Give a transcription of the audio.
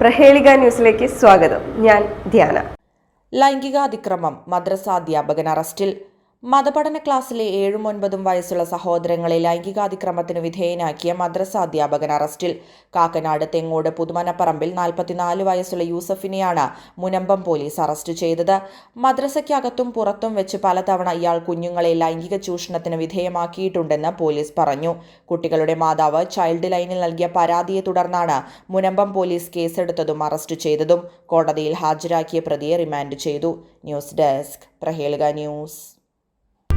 പ്രഹേളിക ന്യൂസിലേക്ക് സ്വാഗതം. ഞാൻ ധ്യാന. ലൈംഗികാതിക്രമം മദ്രസ അധ്യാപകൻ അറസ്റ്റിൽ. മതപഠന ക്ലാസ്സിലെ ഏഴും ഒൻപതും വയസ്സുള്ള സഹോദരങ്ങളെ ലൈംഗികാതിക്രമത്തിന് വിധേയനാക്കിയ മദ്രസ അധ്യാപകൻ അറസ്റ്റിൽ. കാക്കനാട് തെങ്ങോട് പുതുമനപ്പറമ്പിൽ നാൽപ്പത്തിനാല് വയസ്സുള്ള യൂസഫിനെയാണ് മുനമ്പം പോലീസ് അറസ്റ്റ് ചെയ്തത്. മദ്രസയ്ക്കകത്തും പുറത്തും വെച്ച് പലതവണ ഇയാൾ കുഞ്ഞുങ്ങളെ ലൈംഗിക ചൂഷണത്തിന് വിധേയമാക്കിയിട്ടുണ്ടെന്ന് പോലീസ് പറഞ്ഞു. കുട്ടികളുടെ മാതാവ് ചൈൽഡ് ലൈനിൽ നൽകിയ പരാതിയെ തുടർന്നാണ് മുനമ്പം പോലീസ് കേസെടുത്തതും അറസ്റ്റ് ചെയ്തതും. കോടതിയിൽ ഹാജരാക്കിയ പ്രതിയെ റിമാൻഡ് ചെയ്തു. ന്യൂസ് ഡെസ്ക് പ്രഹേളിക ന്യൂസ്.